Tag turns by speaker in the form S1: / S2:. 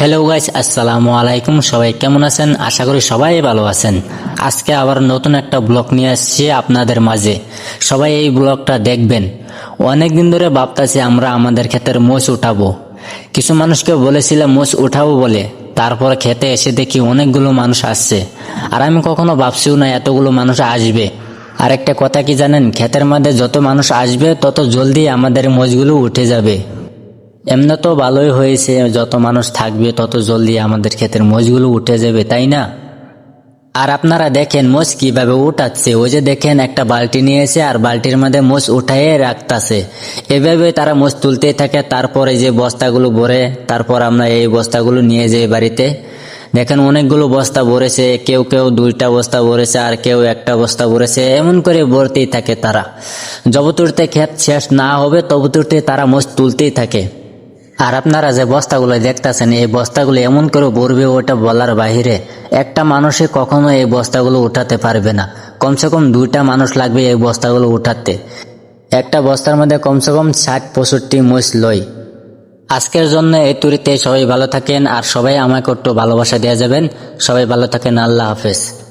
S1: Hello guys আসসালামু আলাইকুম সবাই কেমন আছেন? আশা করি সবাই ভালো আছেন। আজকে আবার নতুন একটা ব্লগ নিয়ে আসছি আপনাদের মাঝে। সবাই এই ব্লগটা দেখবেন। অনেক দিন ধরে ভাবতাছি আমরা আমাদের ক্ষেতের মোষ উঠাবো। কিছু মানুষকে বলেছিলাম, মোষ উঠাবো বলে। তারপর খেতে এসে দেখি অনেকগুলো মানুষ আসছে। আর আমি কখনো ভাবছিও না এতগুলো মানুষ আসবে। আর একটা কথা কি জানেন? ক্ষেতের মধ্যে যত মানুষ আসবে, তত জলদি আমাদের মোষগুলো উঠে যাবে। এমনি তো ভালোই হয়েছে, যত মানুষ থাকবে তত জলদি আমাদের ক্ষেতের মোষগুলো উঠে যাবে, তাই না? আর আপনারা দেখেন মোষ কীভাবে উঠাচ্ছে। ওই যে দেখেন একটা বালতি নিয়েছে আর বালতির মধ্যে মোষ উঠাইয়ে রাখতাছে। এভাবে তারা মোষ তুলতেই থাকে, তারপরে যে বস্তাগুলো ভরে, তারপর আমরা এই বস্তাগুলো নিয়ে যাই বাড়িতে। দেখেন অনেকগুলো বস্তা ভরেছে, কেউ কেউ দুইটা বস্তা ভরেছে আর কেউ একটা বস্তা ভরেছে, এমন করে ভরতেই থাকে তারা। যবতুরতে ক্ষেত শেষ না হবে তবতুরতে তারা মোষ তুলতেই থাকে। আর আপনারা যে বস্তাগুলো দেখতাছেন, এই বস্তাগুলো এমন করে ভরবে ওটা বলার বাহিরে। একটা মানুষে কখনো এই বস্তাগুলো উঠাতে পারবে না। কমসে কম দুইটা মানুষ লাগবে এই বস্তাগুলো উঠাতে। একটা বস্তার মধ্যে কমসে কম ষাট, পঁয়ষট্টি মোষ লয় আজকের জন্য এই তুরিতে সবাই ভালো থাকেন আর সবাই আমাকে একটু ভালোবাসা দেওয়া যাবেন। সবাই ভালো থাকেন, আল্লাহ হাফেজ।